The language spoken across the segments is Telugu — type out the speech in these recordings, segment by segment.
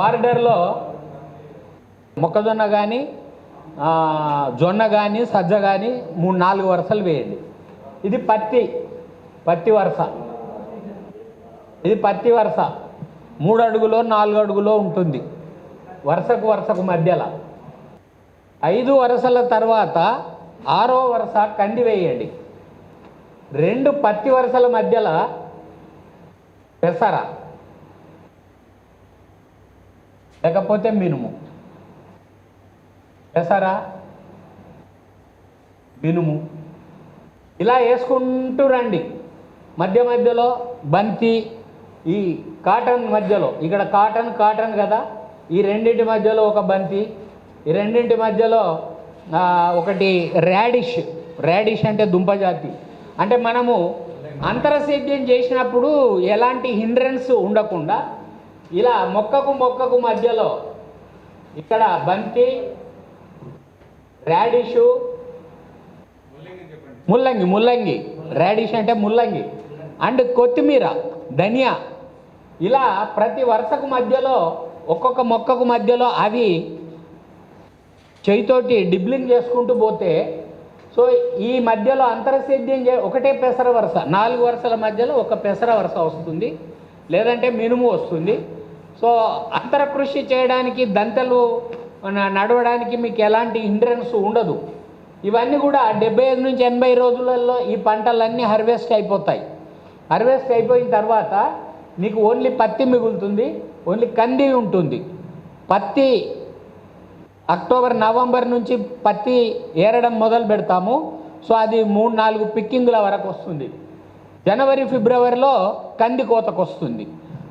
బార్డర్లో మొక్కజొన్న కానీ జొన్న కానీ సజ్జ కానీ మూడు నాలుగు వరుసలు వేయండి. ఇది పత్తి పత్తి వరుస. ఇది పత్తి వరుస. మూడు అడుగులో నాలుగు అడుగులో ఉంటుంది. వరుసకు వరుసకు మధ్యలో. ఐదు వరుసల తర్వాత ఆరో వరుస కంది వేయండి. రెండు పత్తి వరుసల మధ్యలో పెసర. లేకపోతే మినుము. పెసర మినుము. ఇలా వేసుకుంటూ రండి. మధ్య మధ్యలో బంతి ఈ కాటన్ మధ్యలో ఇక్కడ కాటన్ కాటన్ కదా? ఈ రెండింటి మధ్యలో ఒక బంతి ఈ రెండింటి మధ్యలో ఒకటి ర్యాడిష్ ర్యాడిష్ అంటే దుంపజాతి అంటే మనము అంతరసేద్యం చేసినప్పుడు ఎలాంటి హిండ్రెన్స్ ఉండకుండా ఇలా మొక్కకు మొక్కకు మధ్యలో ఇక్కడ బంతి రాడిషు ముల్లంగి ముల్లంగి. రాడిష్ అంటే ముల్లంగి. అండ్ కొత్తిమీర ధనియా. ఇలా ప్రతి వరుసకు మధ్యలో ఒక్కొక్క మొక్కకు మధ్యలో అవి చేయితోటి డిబ్లింగ్ చేసుకుంటూ పోతే సో ఈ మధ్యలో అంతరసేద్యం చే ఒకటే పెసర వరుస. నాలుగు వరుసల మధ్యలో ఒక పెసర వరుస వస్తుంది. లేదంటే మినుము వస్తుంది. సో అంతర కృషి చేయడానికి దంతలు నడవడానికి మీకు ఎలాంటి హిండ్రెన్స్ ఉండదు. ఇవన్నీ కూడా డెబ్బై ఐదు నుంచి ఎనభై రోజులలో ఈ పంటలన్నీ హార్వెస్ట్ అయిపోతాయి. హార్వెస్ట్ అయిపోయిన తర్వాత మీకు ఓన్లీ పత్తి మిగులుతుంది ఓన్లీ కంది ఉంటుంది. పత్తి అక్టోబర్ నవంబర్ నుంచి పత్తి ఏరడం మొదలు పెడతాము. సో అది మూడు నాలుగు పిక్కింగుల వరకు వస్తుంది. జనవరి ఫిబ్రవరిలో కంది కోతకు వస్తుంది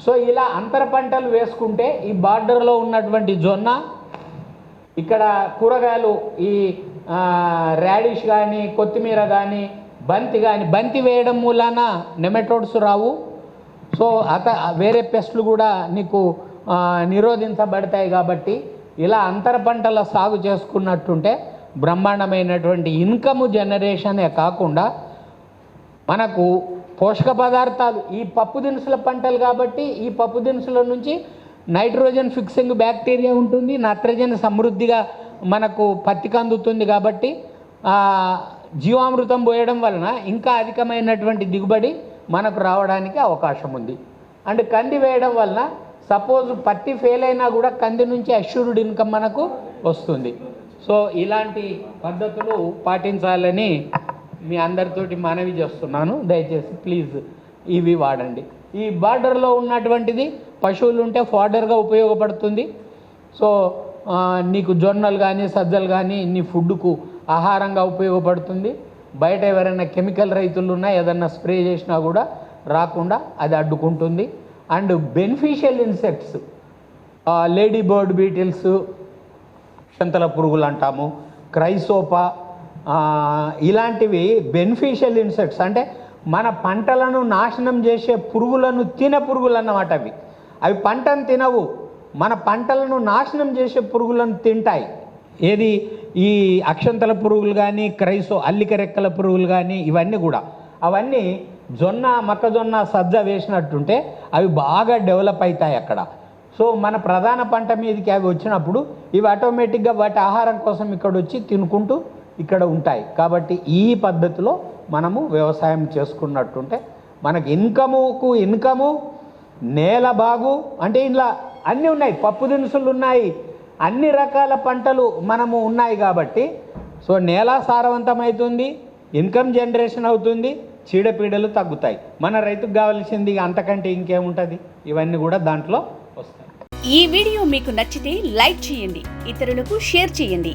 సో ఇలా అంతర పంటలు వేసుకుంటే ఈ బార్డర్లో ఉన్నటువంటి జొన్న ఇక్కడ కూరగాయలు ఈ ర్యాడిష్ రాడిష్ కానీ కొత్తిమీర కానీ బంతి కానీ బంతి వేయడం మూలాన నెమెటోడ్స్ రావు. సో అత వేరే పెస్ట్లు కూడా నీకు నిరోధించబడతాయి కాబట్టి ఇలా అంతర పంటల సాగు చేసుకున్నట్టుంటే బ్రహ్మాండమైనటువంటి ఇన్కమ్ జనరేషనే కాకుండా మనకు పోషక పదార్థాలు ఈ పప్పు దినుసుల పంటలు కాబట్టి ఈ పప్పు దినుసుల నుంచి నైట్రోజన్ ఫిక్సింగ్ బ్యాక్టీరియా ఉంటుంది నత్రజని సమృద్ధిగా మనకు పత్తికి అందుతుంది కాబట్టి జీవామృతం పోయడం వలన ఇంకా అధికమైనటువంటి దిగుబడి మనకు రావడానికి అవకాశం ఉంది. అండ్ కంది వేయడం వలన సపోజ్ పత్తి ఫెయిల్ అయినా కూడా కంది నుంచి అష్యూర్డ్ ఇన్కమ్ మనకు వస్తుంది. సో ఇలాంటి పద్ధతులు పాటించాలని మీ అందరితోటి మనవి చేస్తున్నాను. దయచేసి ప్లీజ్ ఇవి వాడండి. ఈ బార్డర్లో ఉన్నటువంటిది పశువులు ఉంటే ఫాడర్గా ఉపయోగపడుతుంది. సో నీకు జొన్నలు కానీ సజ్జలు కానీ నీ ఫుడ్కు ఆహారంగా ఉపయోగపడుతుంది. బయట ఎవరైనా కెమికల్ రైతులు ఉన్నా ఏదన్నా స్ప్రే చేసినా కూడా రాకుండా అది అడ్డుకుంటుంది. And beneficial insects ladybird beetles అక్షంతల పురుగులు అంటాము క్రైసోపా ఇలాంటివి బెనిఫిషియల్ ఇన్సెక్ట్స్ అంటే మన పంటలను నాశనం చేసే పురుగులను తిన పురుగులు అన్నమాట అవి. అవి పంటను తినవు. మన పంటలను నాశనం చేసే పురుగులను తింటాయి. ఏది? ఈ అక్షంతల పురుగులు కానీ క్రైసో అల్లిక రెక్కల పురుగులు కానీ ఇవన్నీ కూడా. అవన్నీ జొన్న మొక్కజొన్న సజ్జ వేసినట్టుంటే అవి బాగా డెవలప్ అవుతాయి అక్కడ. సో మన ప్రధాన పంట మీదకి అవి వచ్చినప్పుడు ఇవి ఆటోమేటిక్గా వాటి ఆహారం కోసం ఇక్కడ వచ్చి తినుకుంటూ ఇక్కడ ఉంటాయి. కాబట్టి ఈ పద్ధతిలో మనము వ్యవసాయం చేసుకున్నట్టుంటే మనకి ఇన్కముకు ఇన్కము నేల బాగు అంటే ఇలా అన్నీ ఉన్నాయి. పప్పు దినుసులు ఉన్నాయి. అన్ని రకాల పంటలు మనము ఉన్నాయి కాబట్టి సో నేల సారవంతమవుతుంది ఇన్కమ్ జనరేషన్ అవుతుంది చీడపీడలు తగ్గుతాయి. మన రైతుకు కావాల్సింది అంతకంటే ఇంకేముంటుంది? ఇవన్నీ కూడా దాంట్లో వస్తాయి. ఈ వీడియో మీకు నచ్చితే లైక్ చేయండి ఇతరులకు షేర్ చేయండి.